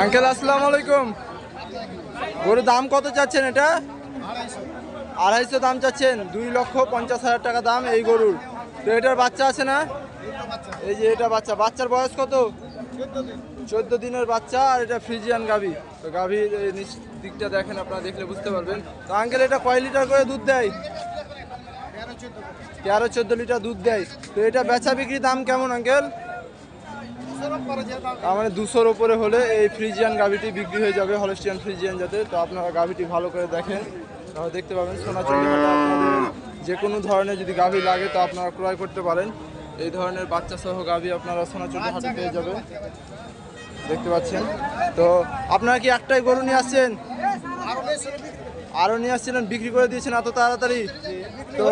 Uncle, আসসালামু আলাইকুম। গরুর দাম কত চাচ্ছেন এটা? আড়াইশো দাম চাচ্ছেন, দুই লক্ষ পঞ্চাশ হাজার টাকা দাম এই গরুর। তো এটার বাচ্চা আছে না? এই যে এটা বাচ্চা, বাচ্চার বয়স কত? চোদ্দ দিনের বাচ্চা আর এটা ফ্রিজিয়ান গাভি। তো গাভির দিকটা দেখেন আপনারা দেখলে বুঝতে পারবেন। তো আঙ্কেল, এটা কয় লিটার করে দুধ দেয়? তেরো, চোদ্দ লিটার দুধ দেয়। তো এটা বেচা বিক্রি দাম কেমন আঙ্কেল? মানে দুশোর ওপরে হলে এই ফ্রিজিয়ান গাভিটি বিক্রি হয়ে যাবে, হলস্টিয়ান ফ্রিজিয়ান যাতে তো আপনারা গাভিটি ভালো করে দেখেন। তাহলে দেখতে পাবেন সোনা আপনাদের। যে কোনো ধরনের যদি গাভি লাগে তো আপনারা ক্রয় করতে পারেন। এই ধরনের বাচ্চা সহ গাভি আপনারা সোনা সোনাচন্ডী হাটে পেয়ে যাবেন। দেখতে পাচ্ছেন? তো আপনারা কি একটাই গরু নিয়ে আসছেন? আরও নিয়ে আসছিলেন, বিক্রি করে দিয়েছেন এত তাড়াতাড়ি? তো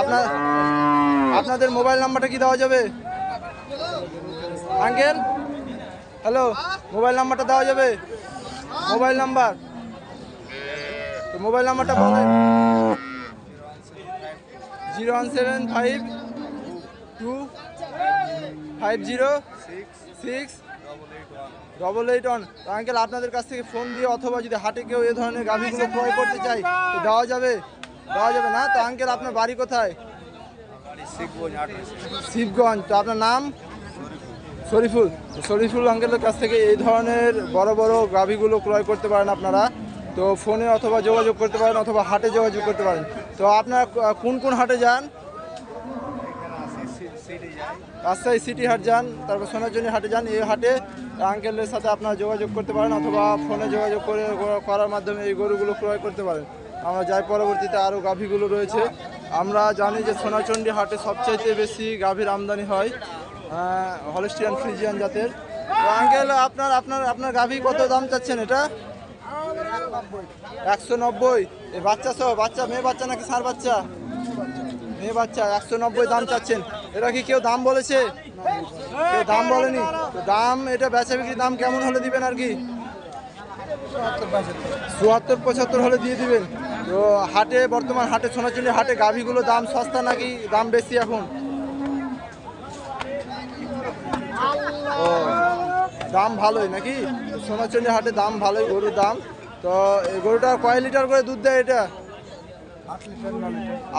আপনার আপনাদের মোবাইল নাম্বারটা কি দেওয়া যাবে? আঙ্কেল হ্যালো মোবাইল নাম্বারটা দেওয়া যাবে? Mobile number? তো মোবাইল নাম্বারটা বলেন zero one seven five two five zero six double eight one. Uncle আপনাদের কাছ থেকে ফোন দিয়ে অথবা যদি হাটে কেউ এ ধরনের গাভিগুলো ক্রয় করতে চাই তো দেওয়া যাবে? দেওয়া যাবে না? তো আঙ্কেল আপনার বাড়ি কোথায়? শিবগঞ্জ। তো আপনার নাম? শরীফুল শরীফুল আঙ্কেলের কাছ থেকে এই ধরনের বড় বড় গাভিগুলো ক্রয় করতে পারেন আপনারা। তো ফোনে অথবা যোগাযোগ করতে পারেন অথবা হাটে যোগাযোগ করতে পারেন। তো আপনারা কোন কোন হাটে যান? রাস্তায় সিটি হাট যান, তারপর সোনাচন্ডী হাটে যান। এই হাটে আঙ্কেলের সাথে আপনারা যোগাযোগ করতে পারেন অথবা ফোনে যোগাযোগ করে, করার মাধ্যমে এই গরুগুলো ক্রয় করতে পারেন। আমরা যাই, পরবর্তীতে আরও গাভীগুলো রয়েছে। আমরা জানি যে সোনাচন্ডী হাটে সবচাইতে বেশি গাভীর আমদানি হয় হলস্টিয়ান ফ্রিজিয়ান জাতের। আঙ্কেল, আপনার আপনার আপনার গাভী কত দাম চাচ্ছেন এটা? একশো নব্বই। বাচ্চা সহ, বাচ্চা, মেয়ে বাচ্চা নাকি ষাঁড় বাচ্চা? মেয়ে বাচ্চা, একশো নব্বই দাম চাচ্ছেন। এটা কি কেউ দাম বলেছে? কেউ দাম বলেনি? দাম, এটা বেচা বিক্রি দাম কেমন হলে দিবেন আর কি? চুয়াত্তর, পঁচাত্তর হলে দিয়ে দিবেন। তো হাটে, বর্তমান হাটে সোনাচুলি হাটে গাভীগুলো দাম সস্তা নাকি দাম বেশি এখন? ও, দাম ভালোই নাকি? সোনাচন্ডী হাটে দাম ভালোই, গরুর দাম। তো এই গরুটা কয় লিটার করে দুধ দেয় এটা?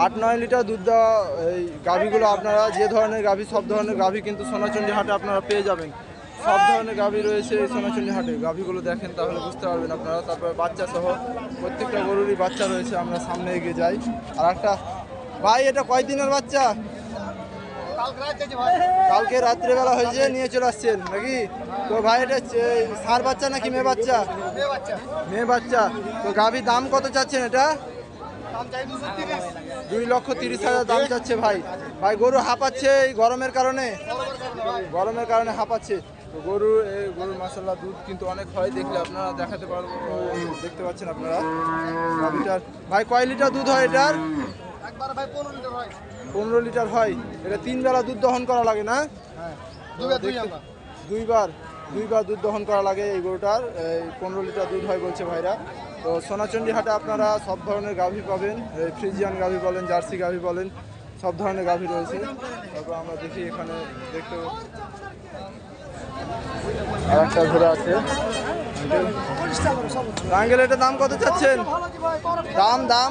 আট নয় লিটার দুধ দেওয়া এই গাভীগুলো আপনারা যে ধরনের গাভী, সব ধরনের গাভী কিন্তু সোনাচন্ডী হাটে আপনারা পেয়ে যাবেন। সব ধরনের গাভী রয়েছে এই সোনাচন্ডী হাটে। গাভীগুলো দেখেন তাহলে বুঝতে পারবেন আপনারা। তারপরে বাচ্চা সহ প্রত্যেকটা গরুরই বাচ্চা রয়েছে, আমরা সামনে এগিয়ে যাই। আর একটা ভাই, এটা কয় দিনের বাচ্চা? কালকে রাত্রেবেলা হয়েছে নিয়ে চলে আসছেন নাকি? তো ভাই এটা ষাঁড় বাচ্চা নাকি মেয়ে বাচ্চা? মেয়ে বাচ্চা। তো গাভীর দাম কত চাচ্ছেন এটা? দুই লক্ষ তিরিশ হাজার দাম চাচ্ছে ভাই। ভাই গরু হাঁপাচ্ছে এই গরমের কারণে? গরমের কারণে হাঁপাচ্ছে। তো গরু এই গরুর মাসাল্লাহ দুধ কিন্তু অনেক হয় দেখলে আপনারা দেখাতে পারব দেখতে পাচ্ছেন আপনারা। গাভীটার ভাই কয় লিটার দুধ হয় এটার? পনেরো লিটার হয়। এটা তিন বেলা দুধ দহন করা লাগে না? দেখতে- দুইবার দুইবার দুধ দহন করা লাগে এই গরুটার এই পনেরো লিটার দুধ হয় বলছে ভাইরা। তো সোনাচন্ডী হাটে আপনারা সব ধরনের গাভী পাবেন ফ্রিজিয়ান গাভী বলেন জার্সি গাভী বলেন সব ধরনের গাভী রয়েছে। তারপর আমরা দেখি এখানে দেখতে আর একটা ঘোড়া আছে। দাম কত চাচ্ছেন? দাম দাম।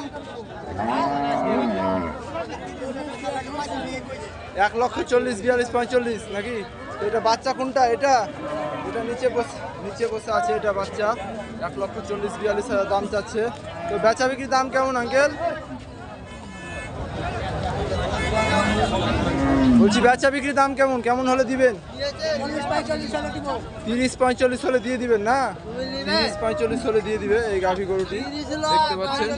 এক লক্ষ চল্লিশ বিয়াল্লিশ পঁয়তাল্লিশ নাকি? এটা বাচ্চা কোনটা? এটা? এটা নিচে বসে নিচে বসে আছে এটা বাচ্চা। এক লক্ষ চল্লিশ বিয়াল্লিশ হাজার দাম চাচ্ছে। তো বেচা বিক্রির দাম কেমন আঙ্কেল? বলছি বেচা বিক্রির দাম কেমন? কেমন হলে দিবেন? তিরিশ পঁয়তাল্লিশ হলে দিয়ে দিবেন না? তিরিশ পঁয়তাল্লিশ হলে দিয়ে দিবে এই গাভী গরুটি। দেখতে পাচ্ছেন?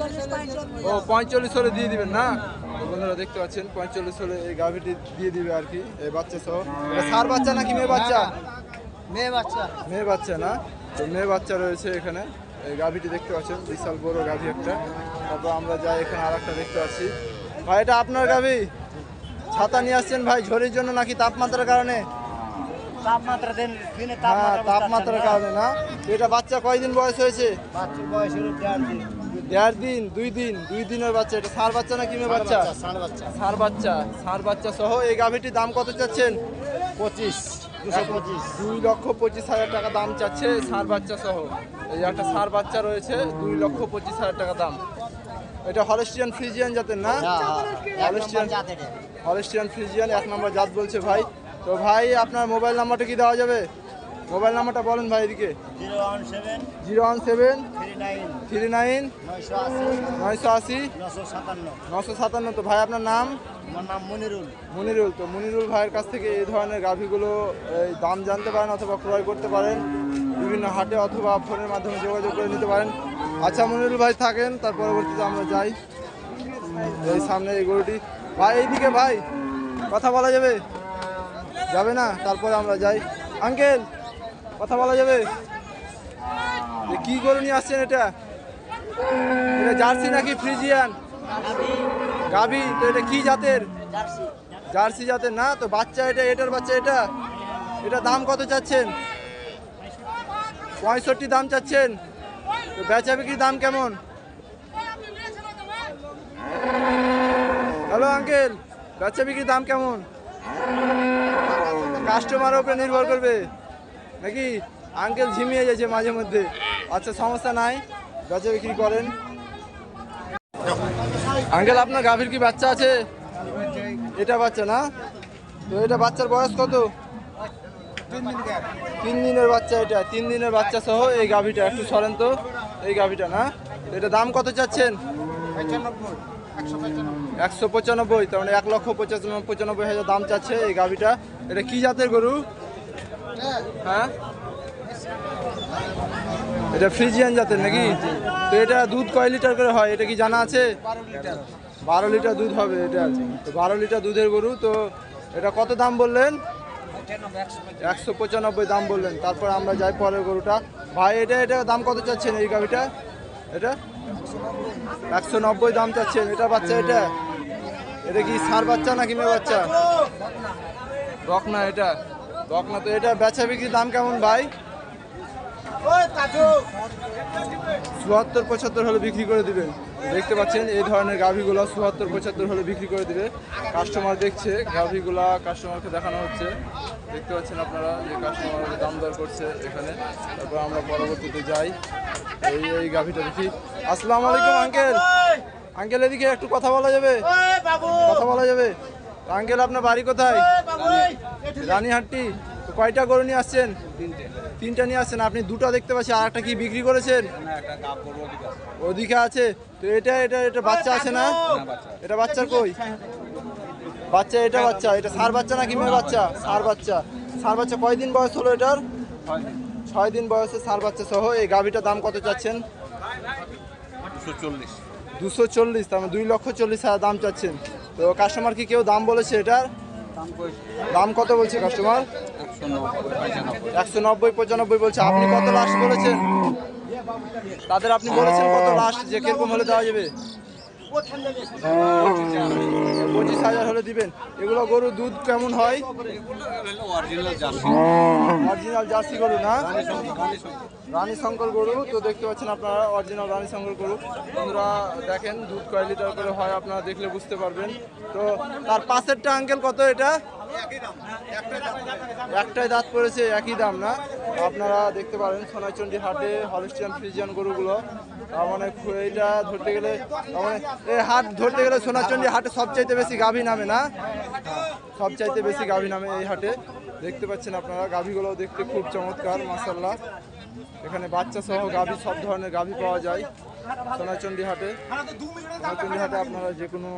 ও পঁয়তাল্লিশ হলে দিয়ে দিবেন না? তো বন্ধুরা দেখতে পাচ্ছেন পঁয়তাল্লিশ হলে এই গাভীটি দিয়ে দিবে আর কি এই বাচ্চা সহ। ষাঁড় বাচ্চা নাকি মেয়ে বাচ্চা? মেয়ে বাচ্চা। মেয়ে বাচ্চা না? তো মেয়ে বাচ্চা রয়েছে এখানে এই গাভীটি দেখতে পাচ্ছেন বিশাল বড় গাভী একটা। তারপর আমরা যাই এখানে আর একটা দেখতে পাচ্ছি। ভাই এটা আপনার গাভী? ছাতা নিয়ে আসছেন ভাই ঝড়ের জন্য নাকি তাপমাত্রার কারণে? তাপমাত্রা হ্যাঁ তাপমাত্রার কারণে না? এটা বাচ্চা কয়দিন বয়স হয়েছে? বাচ্চার বয়স দেড় দিন দুই দিন দুই দিনের বাচ্চা এটা ষাঁড় বাচ্চা নাকি মেয়ে বাচ্চা? ষাঁড় বাচ্চা ষাঁড় বাচ্চা। সহ এই গাভীটির দাম কত চাচ্ছেন? পঁচিশ দুই লক্ষ পঁচিশ হাজার টাকা দাম চাচ্ছে ষাঁড় বাচ্চা সহ। এই একটা ষাঁড় বাচ্চা রয়েছে দুই লক্ষ পঁচিশ হাজার টাকা দাম। এটা হলস্টিয়ান ফ্রিজিয়ান জাতের না? হলস্টিয়ান হলস্টিয়ান ফ্রিজিয়ান এক নম্বর জাত বলছে ভাই। তো ভাই আপনার মোবাইল নাম্বারটা কি দেওয়া যাবে? মোবাইল নাম্বারটা বলেন ভাই এদিকে। Zero one seven zero one seven three nine নয়শো আশি নশো সাতান্ন। তো ভাই আপনার নাম? আমার নাম মনিরুল। মনিরুল। তো মনিরুল ভাইয়ের কাছ থেকে এই ধরনের গাভীগুলো এই দাম জানতে পারেন অথবা ক্রয় করতে পারেন। বিভিন্ন হাটে অথবা ফোনের মাধ্যমে যোগাযোগ করে নিতে পারেন। আচ্ছা মনিরুল ভাই থাকেন তার পরবর্তীতে আমরা যাই। এই সামনে এই গরুটি। ভাই এইদিকে ভাই কথা বলা যাবে? যাবে না? তারপরে আমরা যাই। আঙ্কেল! কথা বলা যাবে? কি করে নিয়ে আসছেন এটা? এটা জার্সি নাকি ফ্রিজিয়ান? গাভী। তো এটা কি জাতের? জার্সি জাতের না? তো বাচ্চা এটা, এটার বাচ্চা এটা? এটা দাম কত চাচ্ছেন? পঁয়ষট্টি দাম চাচ্ছেন। তো বেচা বিক্রির দাম কেমন? হ্যালো আঙ্কেল, বেচা বিক্রির দাম কেমন? কাস্টমারের উপরে নির্ভর করবে। নাকি আঙ্কেল ঝিমিয়ে যাচ্ছে মাঝে মধ্যে? আচ্ছা সমস্যা নাই। বেচা বিক্রি করেন। আঙ্কেল আপনার গাভীর কি বাচ্চা আছে? এটা বাচ্চা না? তো এটা বাচ্চার বয়স কত? তিন দিনের বাচ্চা এটা। তিন দিনের বাচ্চা সহ এই গাভীটা। একটু সরেন তো। এই গাভীটা না? এটা দাম কত চাচ্ছেন? একশো পঁচানব্বই। তার মানে এক লক্ষ পঁচানব্বই হাজার দাম চাচ্ছে এই গাভীটা। এটা কি জাতের গরু? হ্যাঁ? এটা ফ্রিজিয়ান জাতের নাকি? তো এটা দুধ কয় লিটার করে হয়? এটা কি জানা আছে? বারো লিটার দুধ হবে এটা। তো বারো লিটার দুধের গরু, তো এটা কত দাম বললেন? একশো পঁচানব্বই দাম বললেন। তারপর আমরা যাই পরের গরুটা। ভাই, এটা এটা দাম কত চাচ্ছেন এই গাভিটা? এটা? একশো নব্বই দাম চাচ্ছেন। এটা বাচ্চা, এটা? এটা কি সার বাচ্চা নাকি মেয়ে বাচ্চা? রক না, এটা? রকনা তো এটা বেচা বিক্রির দাম কেমন ভাই? চুয়াত্তর পঁচাত্তর হলে বিক্রি করে দিবেন দেখতে পাচ্ছেন এই ধরনের গাভিগুলো চুয়াত্তর পঁচাত্তর হলে বিক্রি করে দিবে। কাস্টমার দেখছে গাভিগুলা কাস্টমারকে দেখানো হচ্ছে। দেখতে পাচ্ছেন আপনারা যে কাস্টমার দাম দর করছে এখানে। তারপর আমরা পরবর্তীতে যাই। এই এই গাভিটা দেখি। আসসালামু আলাইকুম আঙ্কেল আঙ্কেল এদিকে একটু কথা বলা যাবে? কথা বলা যাবে? আঙ্কেল আপনার বাড়ি কোথায়? রানীহাট্টি। কয়টা গরু নিয়ে আসছেন? তিনটা। নিয়ে আসছেন। আপনি দুটো দেখতে পাচ্ছেন আর একটা কি বিক্রি করেছেন? ওদিকে আছে। তো এটা এটা এটা বাচ্চা আছে না? এটা বাচ্চার কই? বাচ্চা এটা বাচ্চা এটা সার বাচ্চা নাকি মেয়ে বাচ্চা? সার বাচ্চা। সার বাচ্চা কয়দিন বয়স হলো এটার? ছয় দিন। বয়সে সার বাচ্চা সহ এই গাভিটার দাম কত চাচ্ছেন? দুশো চল্লিশ। তার মানে দুই লক্ষ চল্লিশ হাজার দাম চাচ্ছেন। তো কাস্টমার কি কেউ দাম বলেছে এটার? দাম কত বলছে কাস্টমার একশো নব্বই, পঁচানব্বই বলছে। আপনি কত লাস্ট বলেছেন? তাদের আপনি বলেছেন কত লাস্ট যে কীরকম হলে দেওয়া যাবে? পঁচিশ হাজার হলে দিবেন। এগুলো গরু দুধ কেমন হয়? অরিজিনাল জার্সি গরু না? রানী শঙ্কর গরু, তো দেখতে পাচ্ছেন আপনারা অরিজিনাল রানী শঙ্কর গরু। বন্ধুরা, দেখেন, দুধ কয় লিটার করে হয় আপনারা দেখলে বুঝতে পারবেন। তো তার পাশেরটা আঙ্কেল কত এটা? একটাই দাঁত পড়েছে, একই দাম না? আপনারা দেখতে পারেন, সোনাইচন্ডী হাটে হলিস্টিয়ান ফ্রিজিয়ান গরুগুলো। মানে এইটা ধরতে গেলে মানে এই হাট ধরতে গেলে সোনাচন্ডী হাটে সবচাইতে বেশি গাভী নামে না সবচাইতে বেশি গাভী নামে এই হাটে দেখতে পাচ্ছেন আপনারা গাভীগুলো দেখতে খুব চমৎকার মাসাল্লাহ এখানে বাচ্চা সহ গাভী সব ধরনের গাভী পাওয়া যায় সোনাচন্ডী হাটে সোনাচন্ডী হাটে আপনারা যে কোনো